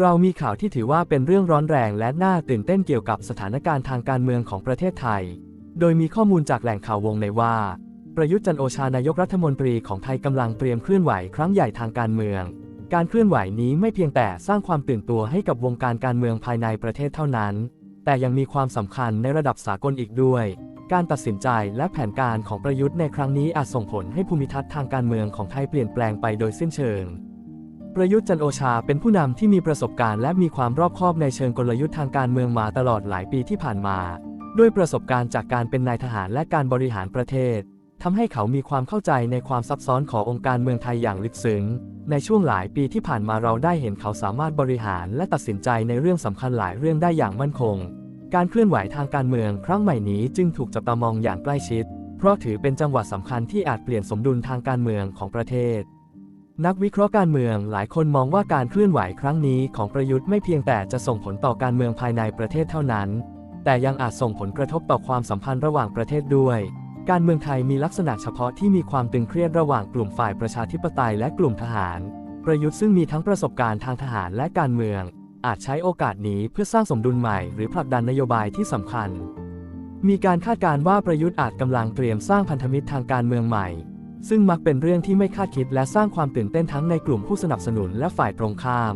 เรามีข่าวที่ถือว่าเป็นเรื่องร้อนแรงและน่าตื่นเต้นเกี่ยวกับสถานการณ์ทางการเมืองของประเทศไทย โดยมีข้อมูลจากแหล่งข่าววงในว่า ประยุทธ์จันโอชานายกรัฐมนตรีของไทยกำลังเตรียมเคลื่อนไหวครั้งใหญ่ทางการเมือง การเคลื่อนไหวนี้ไม่เพียงแต่สร้างความตื่นตัวให้กับวงการการเมืองภายในประเทศเท่านั้น แต่ยังมีความสำคัญในระดับสากลอีกด้วย การตัดสินใจและแผนการของประยุทธ์ในครั้งนี้อาจส่งผลให้ภูมิทัศน์ทางการเมืองของไทยเปลี่ยนแปลงไปโดยสิ้นเชิง ประยุทธ์จันโอชาเป็นผู้นำที่มีประสบการณ์และมีความรอบคอบในเชิงกลยุทธ์ทางการเมืองมาตลอดหลายปีที่ผ่านมา ด้วยประสบการณ์จากการเป็นนายทหารและการบริหารประเทศทำให้เขามีความเข้าใจในความซับซ้อนขององค์การเมืองไทยอย่างลึกซึ้ง ในช่วงหลายปีที่ผ่านมาเราได้เห็นเขาสามารถบริหารและตัดสินใจในเรื่องสำคัญหลายเรื่องได้อย่างมั่นคง การเคลื่อนไหวทางการเมืองครั้งใหม่นี้จึงถูกจับตามองอย่างใกล้ชิด เพราะถือเป็นจังหวะสำคัญที่อาจเปลี่ยนสมดุลทางการเมืองของประเทศ นักวิเคราะห์การเมืองหลายคนมองว่าการเคลื่อนไหวครั้งนี้ของประยุทธ์ไม่เพียงแต่จะส่งผลต่อการเมืองภายในประเทศเท่านั้น แต่ยังอาจส่งผลกระทบต่อความสัมพันธ์ระหว่างประเทศด้วย การเมืองไทยมีลักษณะเฉพาะที่มีความตึงเครียดระหว่างกลุ่มฝ่ายประชาธิปไตยและกลุ่มทหาร ประยุทธ์ซึ่งมีทั้งประสบการณ์ทางทหารและการเมือง อาจใช้โอกาสนี้เพื่อสร้างสมดุลใหม่หรือผลักดันนโยบายที่สำคัญ มีการคาดการณ์ว่าประยุทธ์อาจกำลังเตรียมสร้างพันธมิตรทางการเมืองใหม่ ซึ่งมักเป็นเรื่องที่ไม่คาดคิดและสร้างความตื่นเต้นทั้งในกลุ่มผู้สนับสนุนและฝ่ายตรงข้าม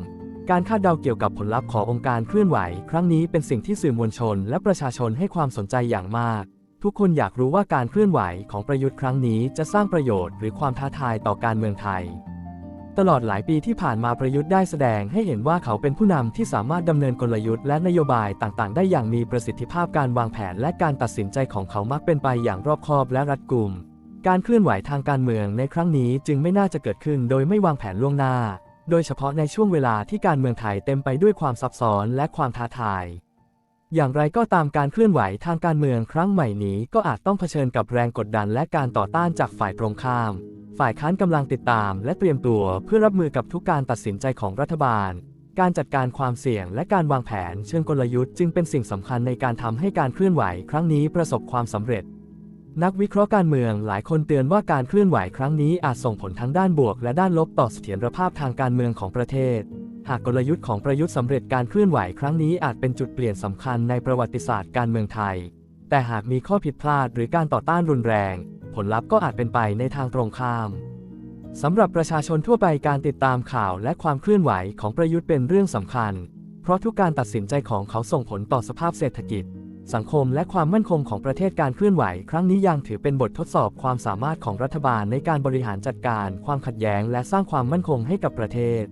การคาดเดาเกี่ยวกับผลลัพธ์ขององค์การเคลื่อนไหว ครั้งนี้เป็นสิ่งที่สื่อมวลชน และประชาชนให้ความสนใจอย่างมาก ทุกคนอยากรู้ว่าการเคลื่อนไหวของประยุทธ์ครั้งนี้จะสร้างประโยชน์หรือความท้าทายต่อการเมืองไทย ตลอดหลายปีที่ผ่านมาประยุทธ์ได้แสดงให้เห็นว่าเขาเป็นผู้นำที่สามารถดำเนินกลยุทธ์และนโยบายต่างๆ ได้อย่างมีประสิทธิภาพการวางแผน และการตัดสินใจของเขามักเป็นไปอย่างรอบคอบและรัดกุม การเคลื่อนไหวทางการเมืองในครั้งนี้จึงไม่น่าจะเกิดขึ้นโดยไม่วางแผนล่วงหน้า โดยเฉพาะในช่วงเวลาที่การเมืองไทยเต็มไปด้วยความซับซ้อนและความท้าทาย อย่างไรก็ตามการเคลื่อนไหวทางการเมืองครั้งใหม่นี้ก็อาจต้องเผชิญกับแรงกดดันและการต่อต้านจากฝ่ายตรงข้าม ฝ่ายค้านกำลังติดตาม และเตรียมตัวเพื่อรับมือกับทุกการตัดสินใจของรัฐบาล การจัดการความเสี่ยงและการวางแผนเชิงกลยุทธ์จึงเป็นสิ่งสำคัญในการทำให้การเคลื่อนไหวครั้งนี้ประสบความสำเร็จ นักวิเคราะห์การเมืองหลายคนเตือนว่าการเคลื่อนไหวครั้งนี้อาจส่งผลทั้งด้านบวกและด้านลบต่อเสถียรภาพทางการเมืองของประเทศ หากกลยุทธ์ของประยุทธ์สำเร็จการเคลื่อนไหวครั้งนี้อาจเป็นจุดเปลี่ยนสำคัญในประวัติศาสตร์การเมืองไทย แต่หากมีข้อผิดพลาดหรือการต่อต้านรุนแรง ผลลัพธ์ก็อาจเป็นไปในทางตรงข้ามสำหรับประชาชนทั่วไปการติดตามข่าวและความเคลื่อนไหวของประยุทธ์เป็นเรื่องสำคัญ เพราะทุกการตัดสินใจของเขาส่งผลต่อสภาพเศรษฐกิจ สังคมและความมั่นคงของประเทศการเคลื่อนไหว ครั้งนี้ยังถือเป็นบททดสอบความสามารถของรัฐบาลในการบริหารจัดการความขัดแย้ง และสร้างความมั่นคงให้กับประเทศ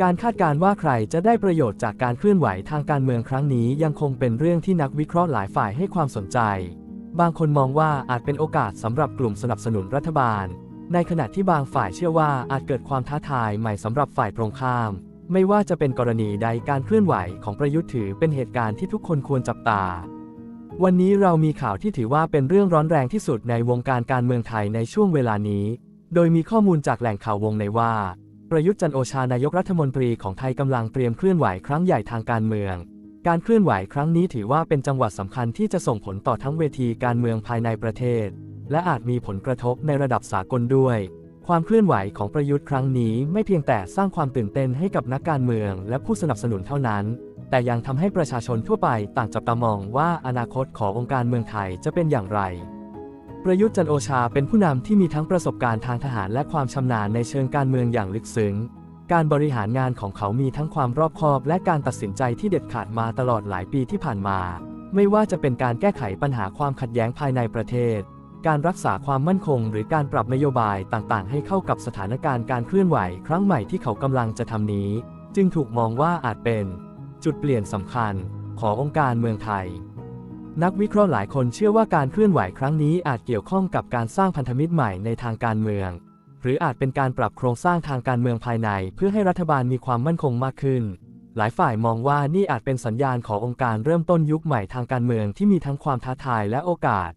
การคาดการ์ว่าใครจะได้ประโยชน์จากการเคลื่อนไหวทางการเมืองครั้งนี้ยังคงเป็นเรื่องที่นักวิเคราะห์หลายฝ่ายให้ความสนใจ บางคนมองว่าอาจเป็นโอกาสสำหรับกลุ่มสนับสนุนรัฐบาล ในขณะที่บางฝ่ายเชื่อว่าอาจเกิดความท้าทายใหม่สำหรับฝ่ายตรงข้าม ไม่ว่าจะเป็นกรณีใดการเคลื่อนไหวของประยุทธ์ถือเป็นเหตุการณ์ที่ทุกคนควรจับตา วันนี้เรามีข่าวที่ถือว่าเป็นเรื่องร้อนแรงที่สุดในวงการการเมืองไทยในช่วงเวลานี้ โดยมีข้อมูลจากแหล่งข่าววงในว่า ประยุทธ์จันโอชานายกรัฐมนตรีของไทยกำลังเตรียมเคลื่อนไหวครั้งใหญ่ทางการเมือง การเคลื่อนไหวครั้งนี้ถือว่าเป็นจังหวะสำคัญที่จะส่งผลต่อทั้งเวทีการเมืองภายในประเทศ และอาจมีผลกระทบในระดับสากลด้วย ความเคลื่อนไหวของประยุทธ์ครั้งนี้ไม่เพียงแต่สร้างความตื่นเต้นให้กับนักการเมืองและผู้สนับสนุนเท่านั้น แต่ยังทำให้ประชาชนทั่วไปต่างจับตามองว่าอนาคตขององค์การเมืองไทยจะเป็นอย่างไร ประยุทธ์จันโอชาเป็นผู้นำที่มีทั้งประสบการณ์ทางทหารและความชำนาญในเชิงการเมืองอย่างลึกซึ้ง การบริหารงานของเขามีทั้งความรอบคอบ และการตัดสินใจที่เด็ดขาดมาตลอดหลายปีที่ผ่านมา ไม่ว่าจะเป็นการแก้ไขปัญหาความขัดแย้งภายในประเทศ การรักษาความมั่นคง หรือการปรับนโยบายต่างๆ ให้เข้ากับสถานการณ์การเคลื่อนไหวครั้งใหม่ที่เขากำลังจะทำนี้ จึงถูกมองว่าอาจเป็น จุดเปลี่ยนสำคัญ ขององค์การเมืองไทย นักวิเคราะห์หลายคนเชื่อว่าการเคลื่อนไหวครั้งนี้อาจเกี่ยวข้องกับการสร้างพันธมิตรใหม่ในทางการเมือง หรืออาจเป็นการปรับโครงสร้างทางการเมืองภายใน เพื่อให้รัฐบาลมีความมั่นคงมากขึ้นหลายฝ่ายมองว่านี่อาจเป็นสัญญาณขององค์การเริ่มต้นยุคใหม่ทางการเมืองที่มีทั้งความท้าทายและโอกาส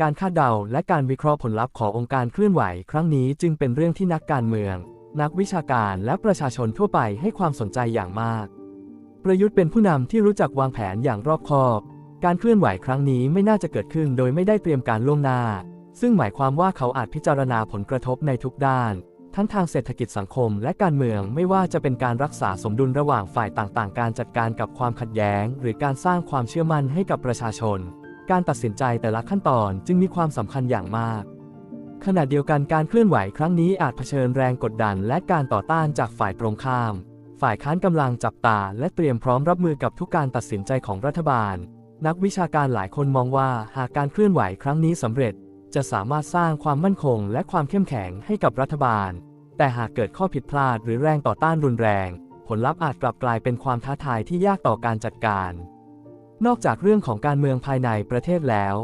การคาดเดาและการวิเคราะห์ผลลัพธ์ขององค์การเคลื่อนไหว ครั้งนี้จึงเป็นเรื่องที่นักการเมือง นักวิชาการและประชาชนทั่วไปให้ความสนใจอย่างมาก ประยุทธ์เป็นผู้นำที่รู้จักวางแผนอย่างรอบคอบ การเคลื่อนไหวครั้งนี้ไม่น่าจะเกิดขึ้นโดยไม่ได้เตรียมการล่วงหน้า ซึ่งหมายความว่าเขาอาจพิจารณาผลกระทบในทุกด้าน ทั้งทางเศรษฐกิจสังคม และการเมืองไม่ว่าจะเป็นการรักษาสมดุลระหว่างฝ่ายต่างๆ การจัดการกับความขัดแย้ง หรือการสร้างความเชื่อมั่นให้กับประชาชน การตัดสินใจแต่ละขั้นตอนจึงมีความสำคัญอย่างมาก ขณะเดียวกันการเคลื่อนไหวครั้งนี้อาจเผชิญแรงกดดันและการต่อต้านจากฝ่ายตรงข้าม ฝ่ายค้านกำลังจับตาและเตรียมพร้อมรับมือกับทุกการตัดสินใจของรัฐบาล นักวิชาการหลายคนมองว่าหากการเคลื่อนไหวครั้งนี้สำเร็จ จะสามารถสร้างความมั่นคง และความเข้มแข็งให้กับรัฐบาล แต่หากเกิดข้อผิดพลาดหรือแรงต่อต้านรุนแรง ผลลัพธ์อาจกลับกลายเป็นความท้าทายที่ยากต่อการจัดการ นอกจากเรื่องของการเมืองภายในประเทศแล้ว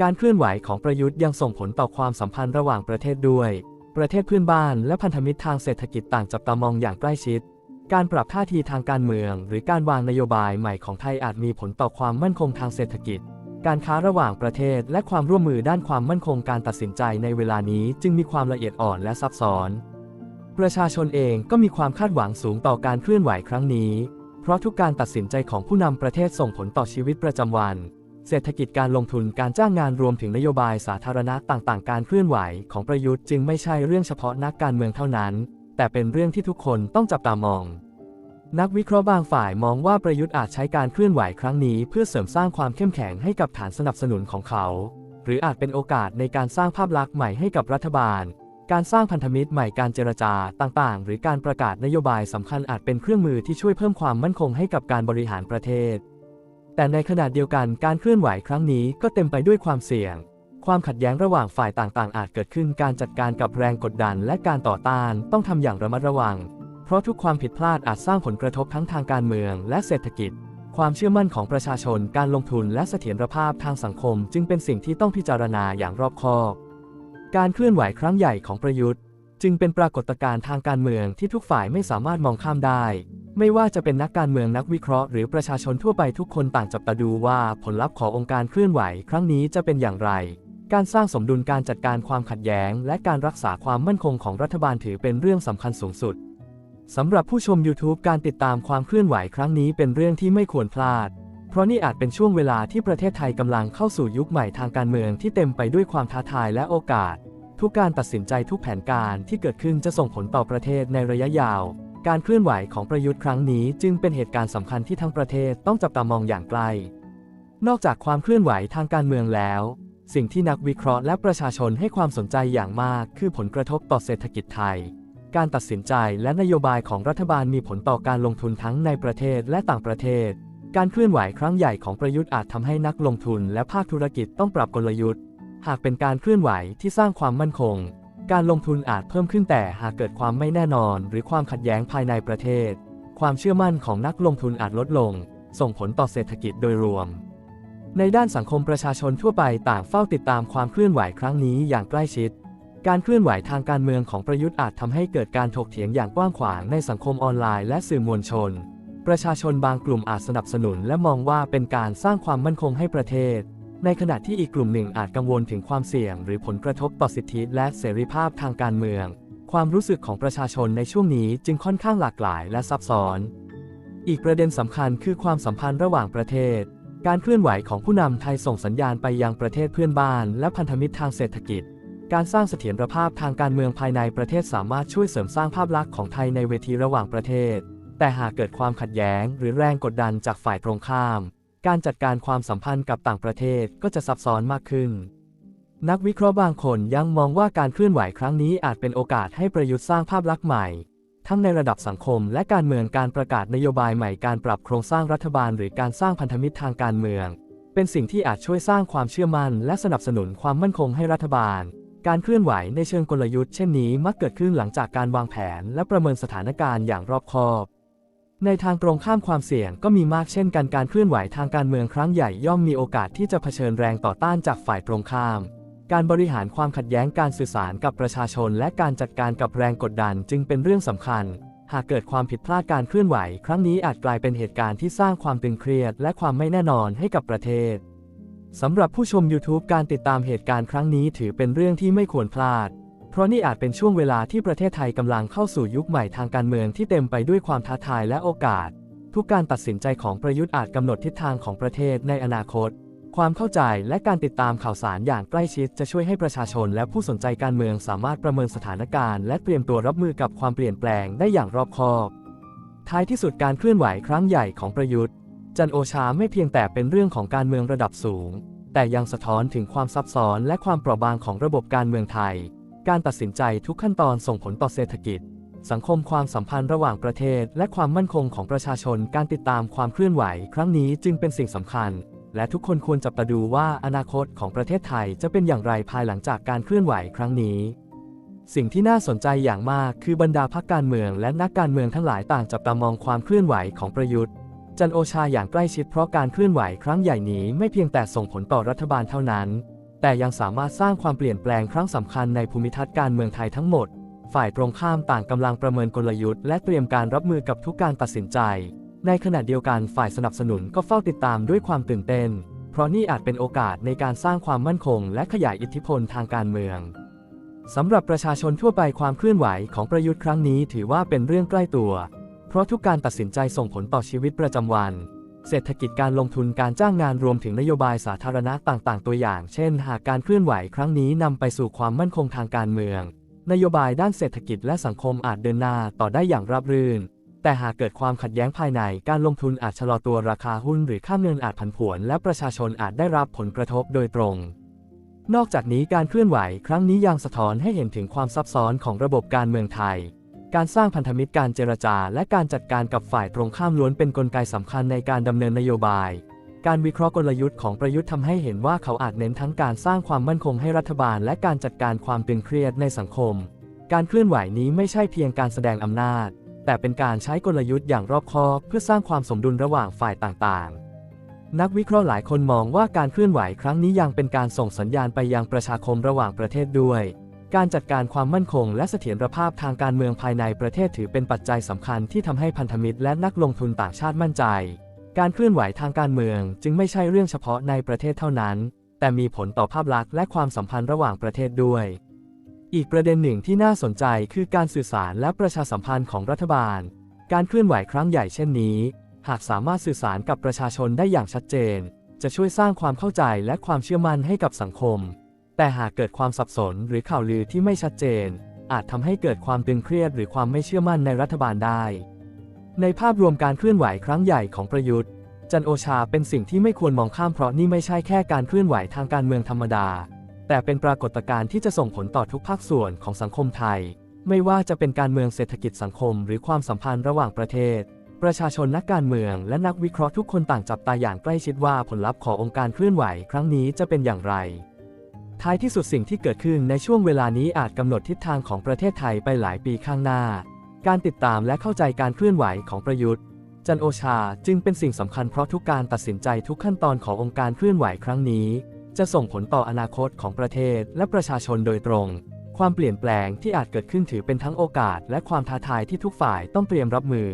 การเคลื่อนไหวของประยุทธ์ยังส่งผลต่อความสัมพันธ์ระหว่างประเทศด้วย ประเทศเพื่อนบ้านและพันธมิตรทางเศรษฐกิจต่างจับตามองอย่างใกล้ชิด การปรับท่าทีทางการเมือง หรือการวางนโยบายใหม่ของไทยอาจมีผลต่อความมั่นคงทางเศรษฐกิจ การค้าระหว่างประเทศและความร่วมมือด้านความมั่นคงการตัดสินใจในเวลานี้จึงมีความละเอียดอ่อนและซับซ้อน ประชาชนเองก็มีความคาดหวังสูงต่อการเคลื่อนไหวครั้งนี้ เพราะทุกการตัดสินใจของผู้นำประเทศส่งผลต่อชีวิตประจำวัน เศรษฐกิจการลงทุนการจ้างงานรวมถึงนโยบายสาธารณะต่างๆ การเคลื่อนไหวของประยุทธ์จึงไม่ใช่เรื่องเฉพาะนักการเมืองเท่านั้น แต่เป็นเรื่องที่ทุกคนต้องจับตามอง นักวิเคราะห์บางฝ่ายมองว่าประยุทธ์อาจใช้การเคลื่อนไหวครั้งนี้ เพื่อเสริมสร้างความเข้มแข็งให้กับฐานสนับสนุนของเขา หรืออาจเป็นโอกาสในการสร้างภาพลักษณ์ใหม่ให้กับรัฐบาล การสร้างพันธมิตรใหม่การเจรจาต่างๆ หรือการประกาศนโยบายสำคัญอาจเป็นเครื่องมือที่ช่วยเพิ่มความมั่นคงให้กับการบริหารประเทศ แต่ในขณะเดียวกันการเคลื่อนไหวครั้งนี้ก็เต็มไปด้วยความเสี่ยง ความขัดแย้งระหว่างฝ่ายต่างๆ อาจเกิดขึ้นการจัดการกับแรงกดดันและการต่อต้านต้องทำอย่างระมัดระวัง เพราะทุกความผิดพลาดอาจสร้างผลกระทบทั้งทางการเมืองและเศรษฐกิจ ความเชื่อมั่นของประชาชนการลงทุนและเสถียรภาพทางสังคม จึงเป็นสิ่งที่ต้องพิจารณาอย่างรอบคอบ การเคลื่อนไหวครั้งใหญ่ของประยุทธ์ จึงเป็นปรากฏการณ์ทางการเมืองที่ทุกฝ่ายไม่สามารถมองข้ามได้ ไม่ว่าจะเป็นนักการเมืองนักวิเคราะห์หรือประชาชนทั่วไปทุกคนต่างจับตาดูว่าผลลัพธ์ขององค์การเคลื่อนไหวครั้งนี้จะเป็นอย่างไร การสร้างสมดุลการจัดการความขัดแย้ง และการรักษาความมั่นคงของรัฐบาลถือเป็นเรื่องสำคัญสูงสุดสำหรับผู้ชม YouTube การติดตามความเคลื่อนไหวครั้งนี้เป็นเรื่องที่ไม่ควรพลาด เพราะนี่อาจเป็นช่วงเวลาที่ประเทศไทยกำลังเข้าสู่ยุคใหม่ทางการเมืองที่เต็มไปด้วยความท้าทายและโอกาส ทุกการตัดสินใจทุกแผนการที่เกิดขึ้นจะส่งผลต่อประเทศในระยะยาว การเคลื่อนไหวของประยุทธ์ครั้งนี้จึงเป็นเหตุการณ์สำคัญที่ทั้งประเทศต้องจับตามองอย่างใกล้ นอกจากความเคลื่อนไหวทางการเมืองแล้ว สิ่งที่นักวิเคราะห์และประชาชนให้ความสนใจอย่างมาก คือผลกระทบต่อเศรษฐกิจไทย การตัดสินใจและนโยบายของรัฐบาลมีผลต่อการลงทุนทั้งในประเทศและต่างประเทศ การเคลื่อนไหวครั้งใหญ่ของประยุทธ์อาจทำให้นักลงทุนและภาคธุรกิจต้องปรับกลยุทธ์ หากเป็นการเคลื่อนไหวที่สร้างความมั่นคง การลงทุนอาจเพิ่มขึ้นแต่หากเกิดความไม่แน่นอน หรือความขัดแย้งภายในประเทศ ความเชื่อมั่นของนักลงทุนอาจลดลง ส่งผลต่อเศรษฐกิจโดยรวม ในด้านสังคมประชาชนทั่วไปต่างเฝ้าติดตามความเคลื่อนไหวครั้งนี้อย่างใกล้ชิด การเคลื่อนไหวทางการเมืองของประยุทธ์อาจทำให้เกิดการถกเถียงอย่างกว้างขวางในสังคมออนไลน์และสื่อมวลชน ประชาชนบางกลุ่มอาจสนับสนุนและมองว่าเป็นการสร้างความมั่นคงให้ประเทศ ในขณะที่อีกกลุ่มหนึ่งอาจกังวลถึงความเสี่ยง หรือผลกระทบต่อสิทธิและเสรีภาพทางการเมือง ความรู้สึกของประชาชนในช่วงนี้จึงค่อนข้างหลากหลายและซับซ้อน อีกประเด็นสำคัญคือความสัมพันธ์ระหว่างประเทศ การเคลื่อนไหวของผู้นำไทยส่งสัญญาณไปยังประเทศเพื่อนบ้าน และพันธมิตรทางเศรษฐกิจ การสร้างเสถียรภาพทางการเมืองภายในประเทศสามารถช่วยเสริมสร้างภาพลักษณ์ของไทยในเวทีระหว่างประเทศ แต่หากเกิดความขัดแย้ง หรือแรงกดดันจากฝ่ายตรงข้าม การจัดการความสัมพันธ์กับต่างประเทศก็จะซับซ้อนมากขึ้น นักวิเคราะห์บางคนยังมองว่าการเคลื่อนไหวครั้งนี้อาจเป็นโอกาสให้ประยุทธ์สร้างภาพลักษณ์ใหม่ ทั้งในระดับสังคมและการเมืองการประกาศนโยบายใหม่การปรับโครงสร้างรัฐบาลหรือการสร้างพันธมิตรทางการเมือง เป็นสิ่งที่อาจช่วยสร้างความเชื่อมั่น และสนับสนุนความมั่นคงให้รัฐบาล การเคลื่อนไหวในเชิงกลยุทธ์เช่นนี้มักเกิดขึ้นหลังจากการวางแผน และประเมินสถานการณ์อย่างรอบคอบ ในทางตรงข้ามความเสี่ยงก็มีมากเช่นกันการเคลื่อนไหวทางการเมืองครั้งใหญ่ย่อมมีโอกาสที่จะเผชิญแรงต่อต้านจากฝ่ายตรงข้าม การบริหารความขัดแย้งการสื่อสารกับประชาชน และการจัดการกับแรงกดดันจึงเป็นเรื่องสำคัญ หากเกิดความผิดพลาดการเคลื่อนไหว ครั้งนี้อาจกลายเป็นเหตุการณ์ที่สร้างความตึงเครียด และความไม่แน่นอนให้กับประเทศสำหรับผู้ชม YouTube การติดตามเหตุการณ์ครั้งนี้ถือเป็นเรื่องที่ไม่ควรพลาด เพราะนี่อาจเป็นช่วงเวลาที่ประเทศไทยกำลังเข้าสู่ยุคใหม่ทางการเมืองที่เต็มไปด้วยความท้าทายและโอกาส ทุกการตัดสินใจของประยุทธ์อาจกำหนดทิศทางของประเทศในอนาคต ความเข้าใจและการติดตามข่าวสารอย่างใกล้ชิดจะช่วยให้ประชาชนและผู้สนใจการเมืองสามารถประเมินสถานการณ์และเตรียมตัวรับมือกับความเปลี่ยนแปลงได้อย่างรอบคอบ ท้ายที่สุดการเคลื่อนไหวครั้งใหญ่ของประยุทธ์ จันโอชาไม่เพียงแต่เป็นเรื่องของการเมืองระดับสูง แต่ยังสะท้อนถึงความซับซ้อนและความเปราะบางของระบบการเมืองไทย การตัดสินใจทุกขั้นตอนส่งผลต่อเศรษฐกิจ สังคมความสัมพันธ์ระหว่างประเทศ และความมั่นคงของประชาชน การติดตามความเคลื่อนไหว ครั้งนี้จึงเป็นสิ่งสำคัญ และทุกคนควรจับตาดูว่าอนาคตของประเทศไทยจะเป็นอย่างไรภายหลังจากการเคลื่อนไหวครั้งนี้ สิ่งที่น่าสนใจอย่างมากคือบรรดาพรรคการเมือง และนักการเมืองทั้งหลายต่างจับตามองความเคลื่อนไหวของประยุทธ์จันโอชาอย่างใกล้ชิดเพราะการเคลื่อนไหวครั้งใหญ่นี้ไม่เพียงแต่ส่งผลต่อรัฐบาลเท่านั้น แต่ยังสามารถสร้างความเปลี่ยนแปลงครั้งสำคัญในภูมิทัศน์การเมืองไทยทั้งหมด ฝ่ายตรงข้ามต่างกำลังประเมินกลยุทธ์และเตรียมการรับมือกับทุกการตัดสินใจ ในขณะเดียวกันฝ่ายสนับสนุนก็เฝ้าติดตามด้วยความตื่นเต้น เพราะนี่อาจเป็นโอกาสในการสร้างความมั่นคง และขยายอิทธิพลทางการเมืองสำหรับประชาชนทั่วไปความเคลื่อนไหวของประยุทธ์ครั้งนี้ถือว่าเป็นเรื่องใกล้ตัว เพราะทุกการตัดสินใจส่งผลต่อชีวิตประจำวัน เศรษฐกิจการลงทุนการจ้างงานรวมถึงนโยบายสาธารณะต่างๆ ตัวอย่าง เช่น หากการเคลื่อนไหวครั้งนี้นำไปสู่ความมั่นคงทางการเมือง นโยบายด้านเศรษฐกิจและสังคมอาจเดินหน้าต่อได้อย่างราบรื่น แต่หากเกิดความขัดแย้งภายในการลงทุนอาจชะลอตัวราคาหุ้นหรือค่าเงินอาจผันผวน และประชาชนอาจได้รับผลกระทบโดยตรงนอกจากนี้การเคลื่อนไหวครั้งนี้ยังสะท้อนให้เห็นถึงความซับซ้อนของระบบการเมืองไทย การสร้างพันธมิตรการเจรจา และการจัดการกับฝ่ายตรงข้ามล้วนเป็นนกลไกสำคัญในการดำเนินนโยบาย การวิเคราะห์กลยุทธ์ของประยุทธ์ทำให้เห็นว่าเขาอาจเน้นทั้งการสร้างความมั่นคงให้รัฐบาล และการจัดการความตึงเครียดในสังคม การเคลื่อนไหวนี้ไม่ใช่เพียงการแสดงอำนาจ แต่เป็นการใช้กลยุทธ์อย่างรอบคอบ เพื่อสร้างความสมดุลระหว่างฝ่ายต่างๆนักวิเคราะห์หลายคนมองว่าการเคลื่อนไหวครั้งนี้ยังเป็นการส่งสัญญาณไปยังประชาคมระหว่างประเทศด้วย การจัดการความมั่นคงและเสถียรภาพทางการเมืองภายในประเทศถือเป็นปัจจัยสำคัญที่ทำให้พันธมิตรและนักลงทุนต่างชาติมั่นใจ การเคลื่อนไหวทางการเมืองจึงไม่ใช่เรื่องเฉพาะในประเทศเท่านั้น แต่มีผลต่อภาพลักษณ์และความสัมพันธ์ระหว่างประเทศด้วย อีกประเด็นหนึ่งที่น่าสนใจคือการสื่อสารและประชาสัมพันธ์ของรัฐบาล การเคลื่อนไหวครั้งใหญ่เช่นนี้ หากสามารถสื่อสารกับประชาชนได้อย่างชัดเจน จะช่วยสร้างความเข้าใจและความเชื่อมั่นให้กับสังคม แต่หากเกิดความสับสนหรือข่าวลือที่ไม่ชัดเจน อาจทำให้เกิดความตึงเครียดหรือความไม่เชื่อมั่นในรัฐบาลได้ ในภาพรวมการเคลื่อนไหวครั้งใหญ่ของประยุทธ์ จันโอชาเป็นสิ่งที่ไม่ควรมองข้ามเพราะนี่ไม่ใช่แค่การเคลื่อนไหวทางการเมืองธรรมดา แต่เป็นปรากฏการณ์ที่จะส่งผลต่อทุกภาคส่วนของสังคมไทย ไม่ว่าจะเป็นการเมืองเศรษฐกิจสังคม หรือความสัมพันธ์ระหว่างประเทศ ประชาชนนักการเมือง และนักวิเคราะห์ทุกคนต่างจับตาอย่างใกล้ชิดว่าผลลัพธ์ขององค์การเคลื่อนไหว ครั้งนี้จะเป็นอย่างไร ท้ายที่สุดสิ่งที่เกิดขึ้นในช่วงเวลานี้อาจกำหนดทิศทางของประเทศไทยไปหลายปีข้างหน้า การติดตามและเข้าใจการเคลื่อนไหวของประยุทธ์ จันโอชาจึงเป็นสิ่งสำคัญเพราะทุกการตัดสินใจทุกขั้นตอนขององค์การเคลื่อนไหวครั้งนี้ จะส่งผลต่ออนาคตของประเทศและประชาชนโดยตรง ความเปลี่ยนแปลงที่อาจเกิดขึ้นถือเป็นทั้งโอกาส และความท้าทายที่ทุกฝ่ายต้องเตรียมรับมือ